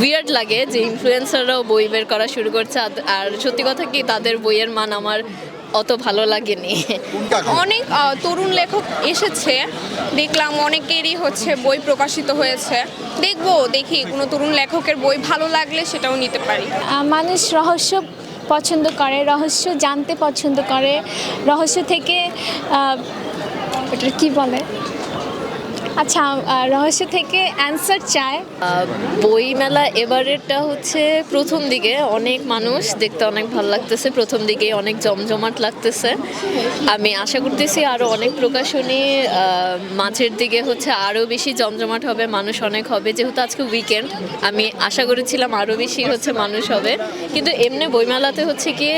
Weird লাগে যে ইনফ্লুয়েন্সাররাও বই বের করা শুরু করছে আর সত্যি কথা কি তাদের বইয়ের মান আমার অত ভালো লাগেনি। অনেক তরুণ লেখক এসেছে দেখলাম অনেকেরই হচ্ছে বই প্রকাশিত হয়েছে। দেখব দেখি কোনো তরুণ লেখকের বই ভালো লাগলে সেটাও নিতে পারি। মানুষ রহস্য পছন্দ করে রহস্য জানতে পছন্দ করে। রহস্য থেকে কি বলে? আচ্ছা রহস্য থেকে অ্যান্সার চায় বই মেলা এবারেরটা হচ্ছে প্রথম দিকে। অনেক মানুষ দেখতে অনেক ভালো লাগতেছে। প্রথম দিকে অনেক জমজমাট লাগতেছে। আমি আশা করতেছি আরও অনেক প্রকাশনী মাঝের দিকে হচ্ছে আরও বেশি জমজমাট হবে, মানুষ অনেক হবে। যেহেতু আজকে উইকেন্ড আমি আশা করেছিলাম আরও বেশি হচ্ছে মানুষ হবে। কিন্তু এমনি বইমেলাতে হচ্ছে কি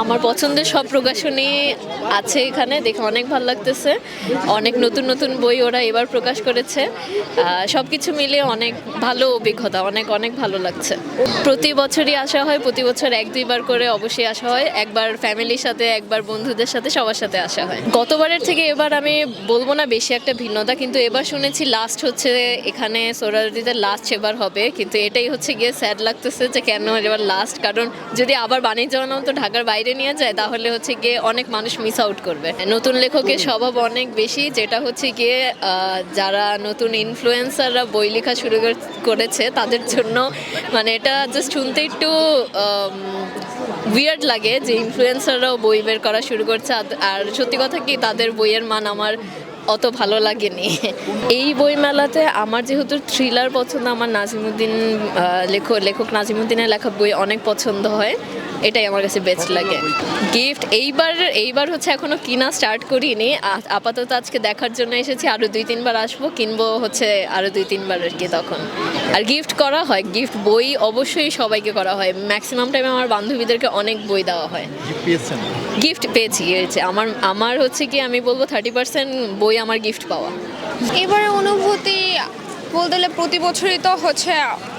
আমার পছন্দের সব প্রকাশনী আছে এখানে, দেখে অনেক ভালো লাগতেছে। অনেক নতুন নতুন বই ওরা এবার প্রকাশ করেছে। সব কিছু মিলিয়ে অনেক ভালো অভিজ্ঞতা, অনেক অনেক ভালো লাগছে। প্রতি বছরই আসা হয়, প্রতি বছর এক, দুইবার করে অবশ্যই আসা হয়। একবার ফ্যামিলির সাথে, একবার বন্ধুদের সাথে, সবার সাথে আসা হয়। গতবারের থেকে এবার আমি বলব না বেশি একটা ভিন্নতা, কিন্তু এবার শুনেছি লাস্ট হচ্ছে এখানে সোরাদিতে লাস্ট এবার হবে। কিন্তু এটাই হচ্ছে গিয়ে স্যাড লাগতেছে যে কেন এবার লাস্ট কারণ যদি আবার বাণিজ্য তো ঢাকার বাইরে নিয়ে যায়, তাহলে হচ্ছে গিয়ে অনেক মানুষ মিস আউট করবে। নতুন লেখকের স্বভাব অনেক বেশি, যেটা হচ্ছে গিয়ে যারা নতুন ইনফ্লুয়েন্সাররা বই লেখা শুরু করেছে, তাদের জন্য মানে এটা জাস্ট শুনতে একটু উইয়ার্ড লাগে যে ইনফ্লুয়েন্সাররাও বই বের করা শুরু করছে। আর সত্যি কথা কি, তাদের বইয়ের মান আমার অত ভালো লাগেনি। এই বই মেলাতে আমার যেহেতু থ্রিলার পছন্দ আমার নাজিমুদ্দিন লেখক লেখক নাজিমুদ্দিনের লেখা বই অনেক পছন্দ হয় এটাই আমার কাছে বেস্ট লাগে। গিফট এইবার এইবার হচ্ছে এখনও কিনা স্টার্ট করিনি। আপাতত আজকে দেখার জন্য এসেছি আরও দুই তিনবার আসব কিনবো হচ্ছে আরও দুই তিনবার আর কি তখন। আর গিফট করা হয় গিফট বই অবশ্যই সবাইকে করা হয়। ম্যাক্সিমাম টাইমে আমার বান্ধবীদেরকে অনেক বই দেওয়া হয়। গিফট পেয়েছি আমার আমার হচ্ছে কি আমি বলব থার্টি পার্সেন্ট বই আমার গিফট পাওয়া। এবারে অনুভূতি বলতে গেলে প্রতি বছরই তো হচ্ছে,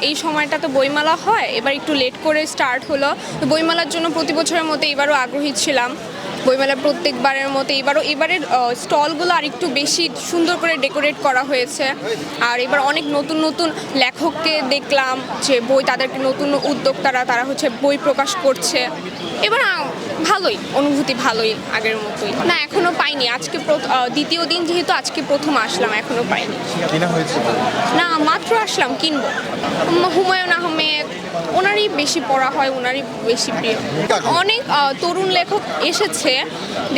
এই সময়টা তো বইমেলা হয়। এবার একটু লেট করে স্টার্ট হলো। বইমেলার জন্য প্রতি বছরের মতো এবারও আগ্রহী ছিলাম। বইমেলা প্রত্যেকবারের মতো এবারও এবারের স্টলগুলো আর একটু বেশি সুন্দর করে ডেকোরেট করা হয়েছে। আর এবার অনেক নতুন নতুন লেখককে দেখলাম যে বই তাদেরকে নতুন উদ্যোক্তারা তারা হচ্ছে বই প্রকাশ করছে। এবার ভালোই অনুভূতি ভালোই আগের মতোই। না এখনও পাইনি। আজকে দ্বিতীয় দিন যেহেতু আজকে প্রথম আসলাম এখনও পাইনি। না মাত্র আসলাম কিনবো। হুমায়ুন আহমেদ ওনারই বেশি পড়া হয় ওনারই বেশি প্রিয়। অনেক তরুণ লেখক এসেছে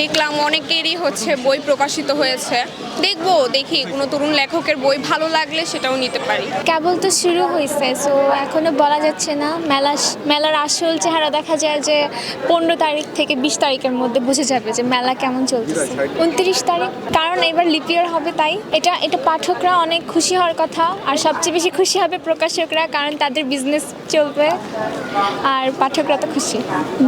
দেখলাম অনেকেরই হচ্ছে বই প্রকাশিত হয়েছে। দেখব, দেখি কোনো তরুণ লেখকের বই ভালো লাগলে সেটাও নিতে পারি। কেবল তো শুরু হয়েছে সো এখনও বলা যাচ্ছে না। মেলা মেলার আসল চেহারা দেখা যায় যে পনেরো তারিখ থেকে বিশ তারিখের মধ্যে বুঝে যাবে যে মেলা কেমন চলছে উনত্রিশ তারিখ, কারণ এবার লিপিয়ার হবে তাই। এটা এটা পাঠকরা অনেক খুশি হওয়ার কথা, আর সবচেয়ে বেশি খুশি হবে প্রকাশকরা, কারণ তাদের বিজনেস চলবে, আর পাঠকরা তো খুশি।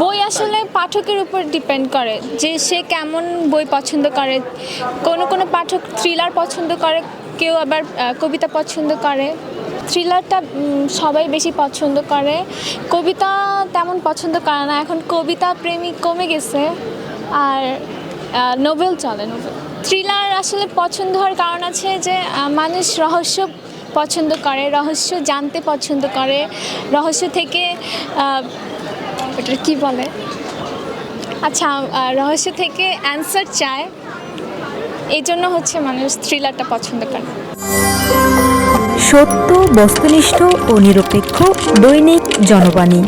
বই আসলে পাঠকের উপর ডিপেন্ড করে যে সে কেমন বই পছন্দ করে, কোনো কোনো পাঠক থ্রিলার পছন্দ করে, কেউ আবার কবিতা পছন্দ করে। থ্রিলারটা সবাই বেশি পছন্দ করে। কবিতা তেমন পছন্দ করে না, এখন কবিতা প্রেমিক কমে গেছে। আর নোবেল চলে নোবেল থ্রিলার আসলে পছন্দ হওয়ার কারণ আছে যে মানুষ রহস্য পছন্দ করে, রহস্য জানতে পছন্দ করে। রহস্য থেকে ওটা কি বলে? আচ্ছা রহস্য থেকে অ্যান্সার চায়। এই জন্য হচ্ছে মানুষ থ্রিলারটা পছন্দ করে। সত্য, বস্তুনিষ্ঠ ও নিরপেক্ষ দৈনিক জনবাণী।